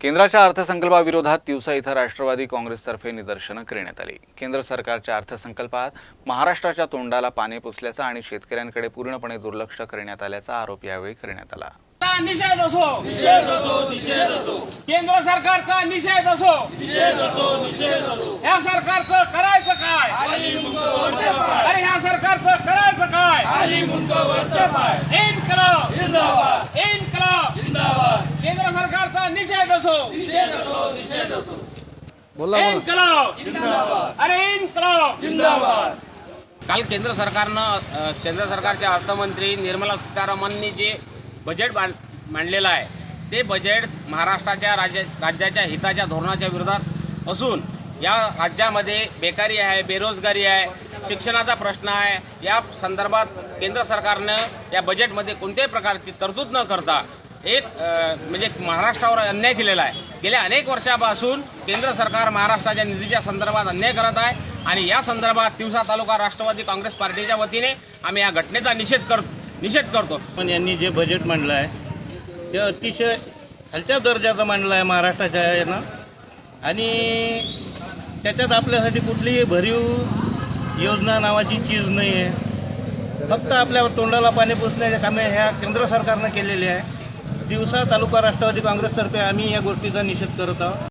केंद्राच्या अर्थसंकल्पाविरोधात तिवसा इथं राष्ट्रवादी काँग्रेसतर्फे निदर्शनं करण्यात आली. केंद्र सरकारच्या अर्थसंकल्पात महाराष्ट्राच्या तोंडाला पाणी पुसल्याचा आणि शेतकऱ्यांकडे पूर्णपणे दुर्लक्ष करण्यात आल्याचा आरोप यावेळी करण्यात आला. निषेध असो. केंद्र सरकारचा निषेध असो. निषेध या सरकारचं करायचं काय? अरे ह्या सरकारचं करायचं काय इन्कलाब जिंदाबाद इन्कलाब जिंदाबाद केंद्र सरकारचा निषेध असो. निषेध असो निषेध असो इन्कलाब. जिंदाबाद अरे जिंदाबाद काल केंद्र सरकारनं केंद्र सरकारच्या अर्थमंत्री निर्मला सीतारामननी जे बजेट मांड- मांडलेलं आहे ते बजेट महाराष्ट्राच्या राज्या राज्याच्या हिताच्या धोरणाच्या विरोधात असून या राज्यामध्ये बेकारी आहे बेरोजगारी आहे शिक्षणाचा प्रश्न आहे या संदर्भात केंद्र सरकारनं या बजेटमध्ये कोणत्याही प्रकारची तरतूद न करता एक म्हणजे महाराष्ट्रावर अन्याय केलेला आहे. गेल्या अनेक वर्षापासून केंद्र सरकार महाराष्ट्राच्या निधीच्या संदर्भात अन्याय करत आहे आणि या संदर्भात तिवसा तालुका राष्ट्रवादी काँग्रेस पार्टीच्या वतीने आम्ही या घटनेचा निषेध कर निषेध करतो. पण यांनी जे बजेट मांडलं आहे ते अतिशय खालच्या दर्जाचं मांडलं आहे महाराष्ट्राच्या यानं. आणि त्याच्यात आपल्यासाठी कुठलीही भरीव योजना नावाची चीज नाही आहे फक्त आपल्या तोंडाला पाणी पुसण्याचे कामे ह्या केंद्र सरकारनं केलेली आहे. दिवसा तालुका राष्ट्रवादी काँग्रेसतर्फे आम्ही या गोष्टीचा निषेध करत आहोत.